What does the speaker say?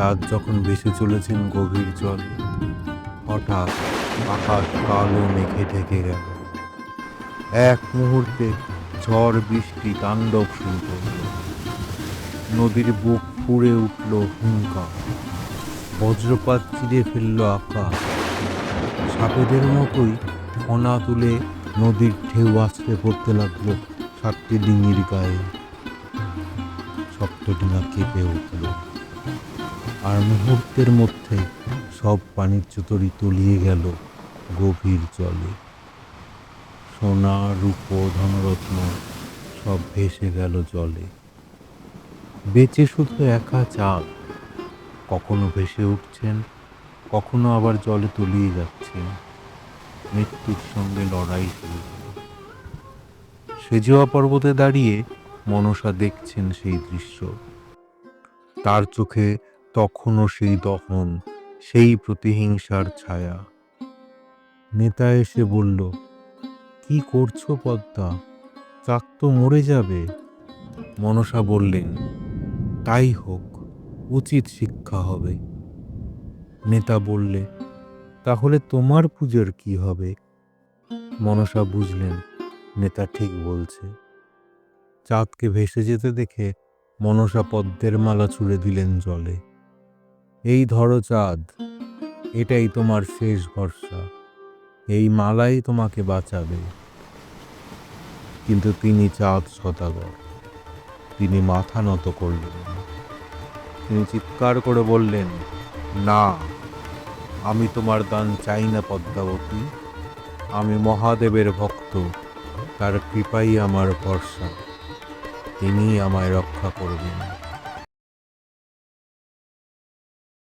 চাঁদ যখন ভেসে চলেছেন গভীর জলে, হঠাৎ আকাশ কালো মেঘে ঢেকে গেল। এক মুহূর্তে ঝড় বৃষ্টি তাণ্ডব শুরু করল। নদীর বুক ফুঁড়ে উঠল হুঙ্কা বজ্রপাত চিরে ফেলল আকাশ। সাপেদের মতোই ফনা তুলে নদীর ঢেউ আসতে পড়তে লাগল সাতটি ডিঙির গায়ে। সপ্তডিঙা কেঁপে উঠল। আর মুহূর্তের মধ্যে সব বাণিজ্য তরি তলিয়ে গেল গভীর জলে। সোনা, রূপো, ধনরত্ন সব ভেসে গেল জলে। বেঁচে শুধু একা চাঁদ। কখনো ভেসে উঠছেন, কখনো আবার জলে তলিয়ে যাচ্ছেন। মৃত্যুর সঙ্গে লড়াই শুরু। সেজোয়া পর্বতে দাঁড়িয়ে মনসা দেখছেন সেই দৃশ্য। তার চোখে তখনও সেই দহন, সেই প্রতিহিংসার ছায়া। নেতা এসে বলল, কি করছ পদ্মা? চাক তো মরে যাবে। মনসা বললেন, তাই হোক, উচিত শিক্ষা হবে। নেতা বললে, তাহলে তোমার পুজোর কি হবে? মনসা বুঝলেন, নেতা ঠিক বলছে। চাঁদকে ভেসে যেতে দেখে মনসা পদ্মের মালা ছুঁড়ে দিলেন জলে। এই ধরো চাঁদ। এটাই তোমার শেষ ভরসা। এই মালাই তোমাকে বাঁচাবে। কিন্তু তিনি চাঁদ সদাগর। তিনি মাথা নত করলেন। তিনি চিৎকার করে বললেন, না, আমি তোমার দান চাই না পদ্মাবতী। আমি মহাদেবের ভক্ত। তার কৃপাই আমার ভরসা। তিনি আমায় রক্ষা করবেন।